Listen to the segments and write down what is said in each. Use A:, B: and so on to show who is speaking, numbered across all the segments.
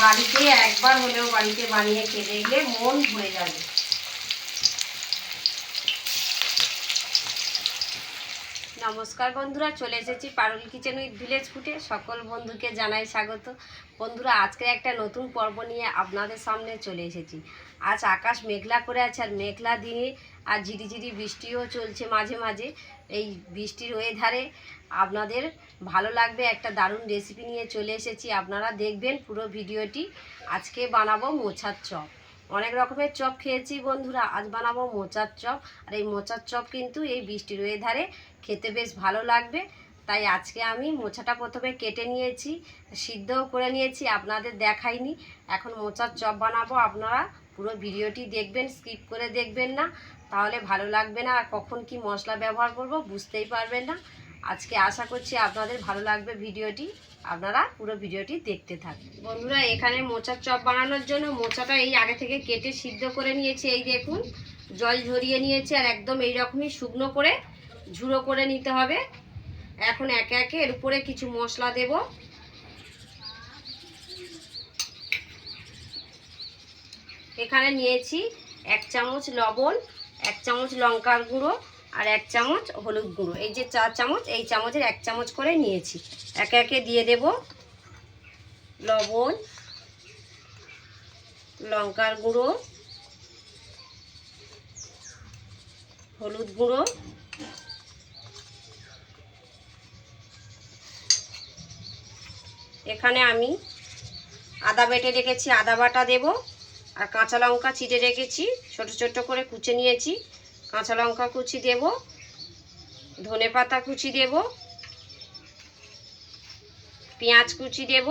A: বাড়িতে একবার হলেও বাড়িতে বানিয়ে খেয়ে দেখলে মন ভরে যাবে। নমস্কার বন্ধুরা, চলে এসেছি পারুল কিচেন উইথ ভিলেজ ফুটে। সকল বন্ধুকে জানাই স্বাগত। বন্ধুরা, আজকে একটা নতুন পর্ব নিয়ে আপনাদের সামনে চলে এসেছি। আজ আকাশ মেঘলা করে আছে আর মেঘলা দিনে আর ঝিরিঝিরি বৃষ্টিও চলছে মাঝে মাঝে। এই বৃষ্টির ওয়েধারে আপনাদের ভালো লাগবে, একটা দারুণ রেসিপি নিয়ে চলে এসেছি। আপনারা দেখবেন পুরো ভিডিওটি। আজকে বানাবো মোছার চপ। অনেক রকমের চপ খেয়েছি বন্ধুরা। আজ বানাবো মোচার চপ। আর এই মোচার চপ কিন্তু এই বৃষ্টির ওয়েধারে খেতে বেশ ভালো লাগবে। তাই আজকে আমি মোচাটা প্রথমে কেটে নিয়েছি, সিদ্ধও করে নিয়েছি, আপনাদের দেখাইনি। এখন মোচার চপ বানাবো। আপনারা পুরো ভিডিওটি দেখবেন স্কিপ করে দেখবেন না। তাহলে ভালো লাগবে না। আর কখন কি মশলা ব্যবহার করব বুঝতেই পারবেন না। আজকে আশা করছি আপনাদের ভালো লাগবে ভিডিওটি। আপনারা পুরো ভিডিওটি দেখতে থাকুন বন্ধুরা, এখানে মোচার চপ বানানোর জন্য মোচাটা এই আগে থেকে কেটে সিদ্ধ করে নিয়েছি। এই দেখুন, জল ঝরিয়ে নিয়েছি আর একদম এই রকমই শুকনো করে ঝুড়ো করে নিতে হবে। এখন একে একে এর উপরে কিছু মশলা দেব। এখানে নিয়েছি এক চামচ লবণ, এক চামচ লঙ্কার গুঁড়ো আর এক চামচ হলুদ গুঁড়ো। এই যে চার চামচ, এই চামচের এক চামচ করে নিয়েছি। একে একে দিয়ে দেব লবণ, লঙ্কার গুঁড়ো, হলুদ গুঁড়ো, এখানে আমি আদা বেটে রেখেছি, আদা বাটা দেব, আর কাঁচা লঙ্কা চিটে রেখেছি, ছোট ছোট করে কুচে নিয়েছি। কাঁচা লঙ্কা কুচি দেব, ধনে পাতা কুচি দেব, পেঁয়াজ কুচি দেব,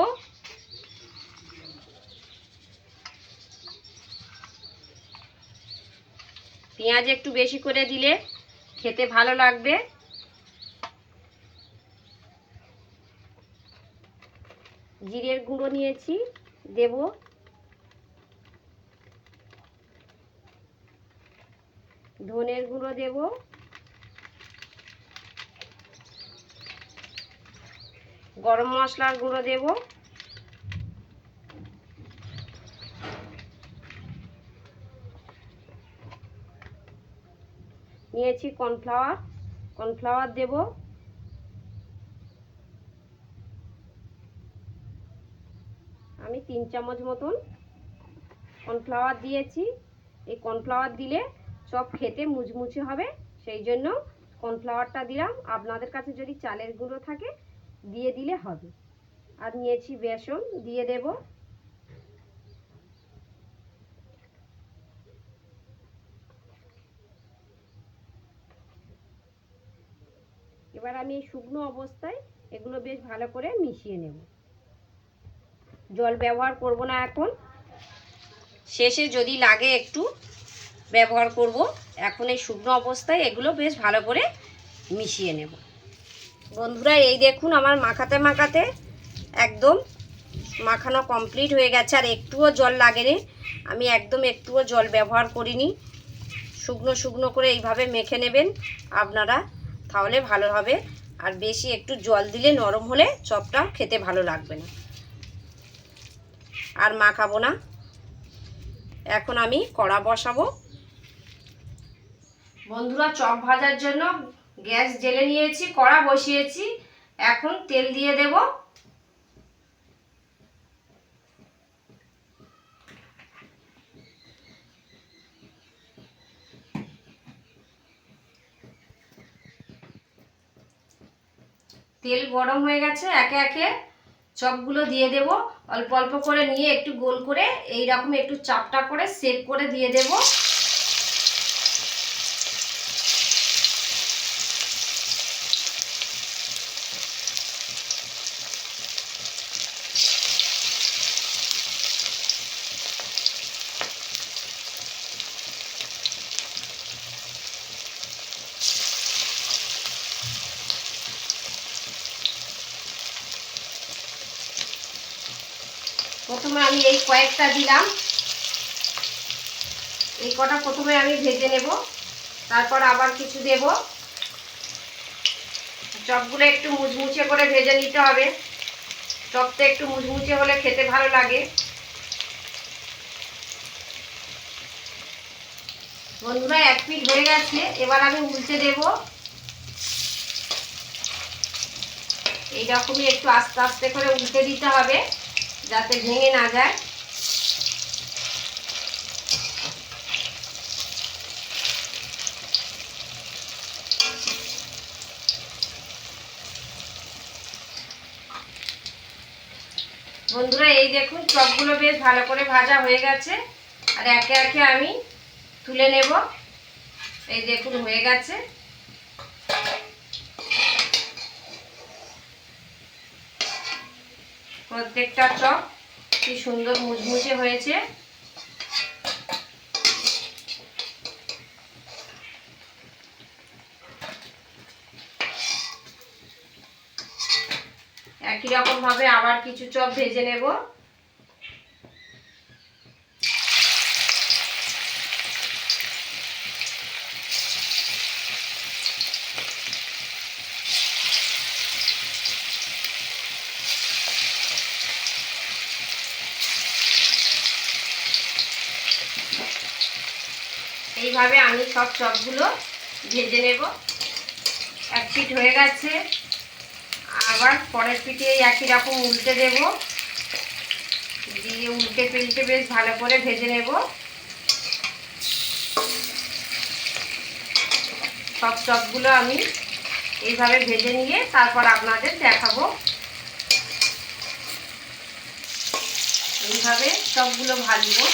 A: পেঁয়াজ একটু বেশি করে দিলে খেতে ভালো লাগবে। জিরের গুঁড়ো নিয়েছি, দেব। ধনের গুঁড়ো দেব। গরম মশলার গুঁড়ো দেব। নিয়েছি কর্নফ্লাওয়ার। কর্নফ্লাওয়ার দেব। আমি তিন চামচ মতন কর্নফ্লাওয়ার দিয়েছি। এই কর্নফ্লাওয়ার দিলে চপ খেতে মুচমুচে হবে। সেই জন্য কর্নফ্লাওয়ারটা দিলাম। আপনাদের কাছে যদি চালের গুঁড়ো থাকে, দিয়ে দিলে হবে। আর নিয়েছি বেসন, দিয়ে দেব। এবার আমি শুকনো অবস্থায় এগুলো বেশ ভালো করে মিশিয়ে নেব। জল ব্যবহার করব না এখন। শেষে যদি লাগে একটু ব্যবহার করব। এখন এই শুকনো অবস্থায় এগুলো বেশ ভালো করে মিশিয়ে নেব। বন্ধুরা, এই দেখুন আমার মাখাতে মাখাতে একদম মাখানো কমপ্লিট হয়ে গেছে। আর একটুও জল লাগেনি। আমি একদম একটুও জল ব্যবহার করিনি। শুকনো শুকনো করে এইভাবে মেখে নেবেন আপনারা, তাহলে ভালো হবে। আর বেশি একটু জল দিলে নরম হলে চপটা খেতে ভালো লাগবে না। আর মাখাবো না। এখন আমি কড়া বসাবো। বন্ধুরা চপ ভাজার জন্য গ্যাস জেলে নিয়েছি, কড়া বসিয়েছি। এখন তেল দিয়ে দেব। তেল গরম হয়ে গেছে, একে একে চপগুলো দিয়ে দেব। অল্প অল্প করে নিয়ে একটু গোল করে এই রকম একটু চাপটা করে সেভ করে দিয়ে দেব। প্রথমে আমি এই কয়েকটা দিলাম। এই কটা প্রথমে আমি ভেজে নেব। তারপর আবার কিছু দেব। চপগুলো একটু মুচমুচে করে ভেজে নিতে হবে। চপটা একটু মুচমুচে হলে খেতে ভালো লাগে। বন্ধুরা, এক পিঠ হয়ে গেছে। এবার আমি উল্টে দেব। এইরকমই একটু আস্তে আস্তে করে উল্টে দিতে হবে। যাতে ভেঙে না যায়। বন্ধুরা, এই দেখুন, চপগুলো বেশ ভালো করে ভাজা হয়ে গেছে। আর একে একে আমি তুলে নেব। এই দেখুন, হয়ে গেছে। প্রত্যেকটা চপ কি সুন্দর মুচমুচে হয়েছে। একই রকম ভাবে আবার কিছু চপ ভেজে নেব। এইভাবে আমি সব চপগুলো ভেজে নেব। এক পিঠ হয়ে গেছে। আবার পরের পিঠে একই রকম উল্টে দেব। দিয়ে উল্টে পেল্টে বেশ ভালো করে ভেজে নেব। সব চপগুলো আমি এইভাবে ভেজে নিয়ে তারপর আপনাদের দেখাবো। এইভাবে সবগুলো ভাজবো।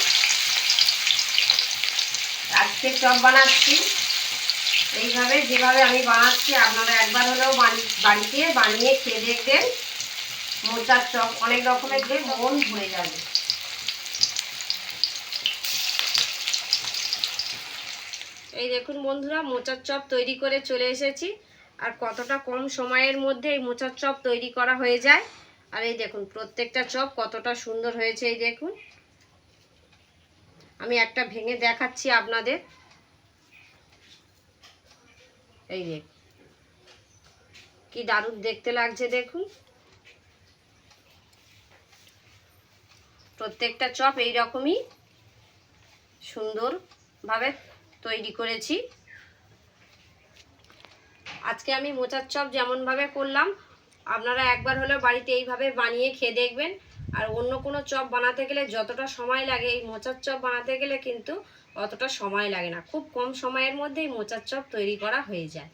A: আজকে চপ বানাচ্ছি। এইভাবে যেভাবে আমি বানাচ্ছি, আপনারা একবার হলেও বাড়ি- বাড়িতে বানিয়ে খেয়ে দেখবেন, মোচার চপ অনেক রকমের দিয়ে মন ভরে যাবে। এই দেখুন বন্ধুরা, মোচার চপ তৈরি করে চলে এসেছি। আর কতটা কম সময়ের মধ্যে এই মোচার চপ তৈরি করা হয়ে যায়। আর এই দেখুন, প্রত্যেকটা চপ কতটা সুন্দর হয়েছে, এই দেখুন। আমি একটা ভেঙে দেখাচ্ছি আপনাদের। এই দেখ কি দারুণ দেখতে লাগছে, দেখুন। প্রত্যেকটা চপ এই রকমই সুন্দরভাবে তৈরি করেছি। আজকে আমি মোচার চপ যেমনভাবে করলাম, আপনারা একবার হলেও বাড়িতে এইভাবে বানিয়ে খেয়ে দেখবেন। আর অন্য কোনো চপ বানাতে গেলে যতটা সময় লাগে, এই মোচার চপ বানাতে গেলে কিন্তু অতটা সময় লাগে না। খুব কম সময়ের মধ্যেই মোচার চপ তৈরি করা হয়ে যায়।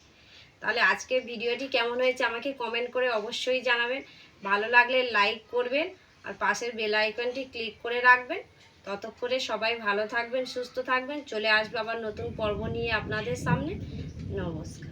A: তাহলে আজকের ভিডিওটি কেমন হয়েছে আমাকে কমেন্ট করে অবশ্যই জানাবেন। ভালো লাগলে লাইক করবেন আর পাশের বেল আইকনটি ক্লিক করে রাখবেন। ততক্ষণে সবাই ভালো থাকবেন, সুস্থ থাকবেন। চলে আসবে আবার নতুন পর্ব নিয়ে আপনাদের সামনে। নমস্কার।